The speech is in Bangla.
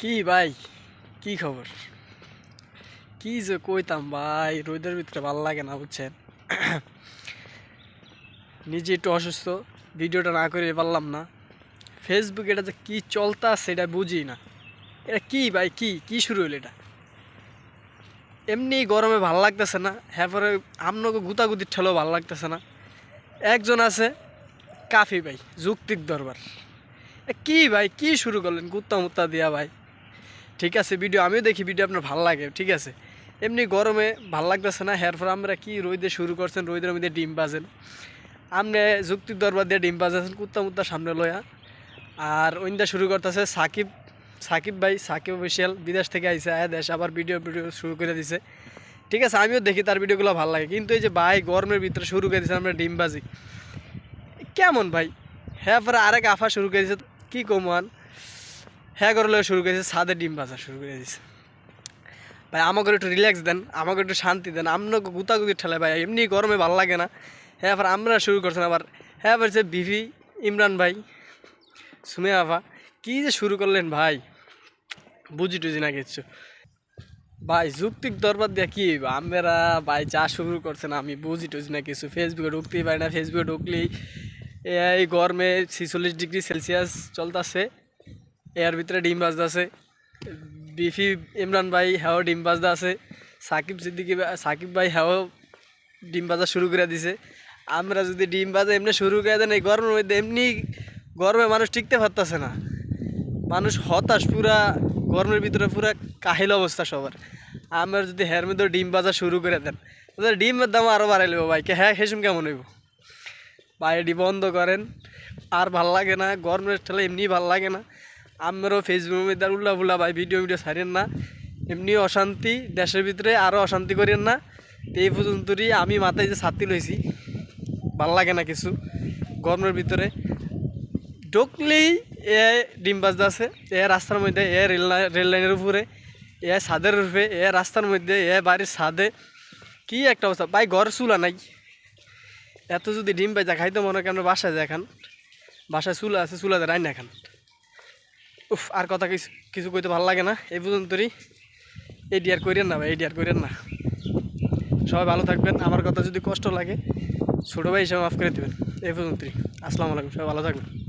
কি ভাই? কি খবর? কি যে কইতাম ভাই, রোদের ভিতরে ভালো লাগে না, বুঝছেন? নিজে একটু অসুস্থ, ভিডিওটা না করে পারলাম না। ফেসবুকে এটা যে কী চলতা সেটা বুঝি না। এটা কি ভাই, কি? কি শুরু হলো এটা? এমনি গরমে ভালো লাগতেছে না হ্যাঁ পরে গুতাগুতির ঠেলেও ভালো লাগতেছে না। একজন আছে, কাফি ভাই যুক্তিক দরবার। কি ভাই, কি শুরু করলেন, কুত্তা মুত্তা দিয়া ভাই? ঠিক আছে, ভিডিও আমিও দেখি, ভিডিও আপনার ভালো লাগে, ঠিক আছে? এমনি গরমে ভালো লাগতেছে না হেরপর আমরা কি রোদে শুরু করছেন, রোদের মধ্যে ডিম বাজেন আপনি যুক্তিক দরবার দিয়ে ডিম বাজাছেন কুত্তা মুত্তা সামনে লয়া। আর ওইটা শুরু করতেছে সাকিব সাকিব ভাই, সাকিব অফিসিয়াল বিদেশ থেকে আইসে আয় দেশ, আবার ভিডিও ভিডিও শুরু করে দিছে। ঠিক আছে, আমিও দেখি তার ভিডিওগুলো ভালো লাগে, কিন্তু এই যে ভাই গরমের ভিতরে শুরু করে দিয়েছে আমরা ডিম বাজি কেমন ভাই? হ্যাঁ পরে আরেক আফা শুরু করে দিয়েছে কী কমান হ্যাঁ করলে শুরু করেছে, ছাদে ডিম ভাজা শুরু করে দিয়েছে ভাই, আমাকে একটু রিল্যাক্স দেন, আমাকে একটু শান্তি দেন। আপনাকে গুতাগুতি ঠেলে ভাই, এমনি গরমে ভালো লাগে না। হ্যাঁ আবার আমরা শুরু করছেন আবার। হ্যাঁ বলছে বিভি ইমরান ভাই সুমে আফা কী যে শুরু করলেন ভাই? বুঝি টুঝি না কিচ্ছু। ভাই যুক্তিক দরবার দিয়া কি আমরা ভাই, যা শুরু করছেন আমি বুঝি টুঝি না কিছু। ফেসবুকে ঢুকতেই পারি না ফেসবুকে ঢুকলেই, এই গরমে ছিচল্লিশ ডিগ্রি সেলসিয়াস চলতেছে। এর ভিতরে ডিম বাজদা আছে। বিফি ইমরান ভাই হ্যাও ডিম বাজদা আছে। সাকিব সিদ্দিকি সাকিব ভাই হ্যাও ডিম বাজা শুরু করে দিছে। আমরা যদি ডিম বাজা এমনি শুরু করে দেন, এই গরমের মধ্যে এমনি গরমে মানুষ টিকতে পারতেছে না। মানুষ হতাশ, পুরা গরমের ভিতরে পুরা কাহিল অবস্থা সবার। আমরা যদি হের মধ্যে ডিম বাজা শুরু করে দেন, তাহলে ডিমের দাম আরও বাড়াই নেব ভাই হ্যাঁ হেসুম কেমন হইব? ভাই, এটি বন্ধ করেন। আর ভালো লাগে না, গরমের ঠেলে এমনি ভালো লাগে না। আমরাও ফেসবুকের মধ্যে আর উল্লা ফুল্লা ভাই ভিডিও ভিডিও ছাড়েন না। এমনি অশান্তি, দেশের ভিতরে আরও অশান্তি করেন না। এই পর্যন্তই আমি মাথায় যে ছাত্রী লইছি, ভালো লাগে না কিছু। গরমের ভিতরে। ঢুকলেই এ ডিম বাজদা আছে, এ রাস্তার মধ্যে, এ রেল রেল লাইনের উপরে, এ ছাদের উপরে, এ রাস্তার মধ্যে, এ বাড়ির ছাদে। কি একটা অবস্থা। ভাই ঘর চুলা নাই। এত যদি ডিম পাই যা খাইতে মনে হয় কেন বাসায় যায় খান বাসায় চুলা আছে, চুলাতে রাই না খান উফ, আর কথা কিছু কিছু কইতে ভালো লাগে না। এই পর্যন্তই। এই ডিয়ার করেন না ভাই, এই ডিয়ার করেন না। সবাই ভালো থাকবেন। আমার কথা যদি কষ্ট লাগে, ছোটো ভাই হিসাবে মাফ করে দেবেন। এই পর্যন্তই। আসসালামু আলাইকুম, সবাই ভালো থাকবেন।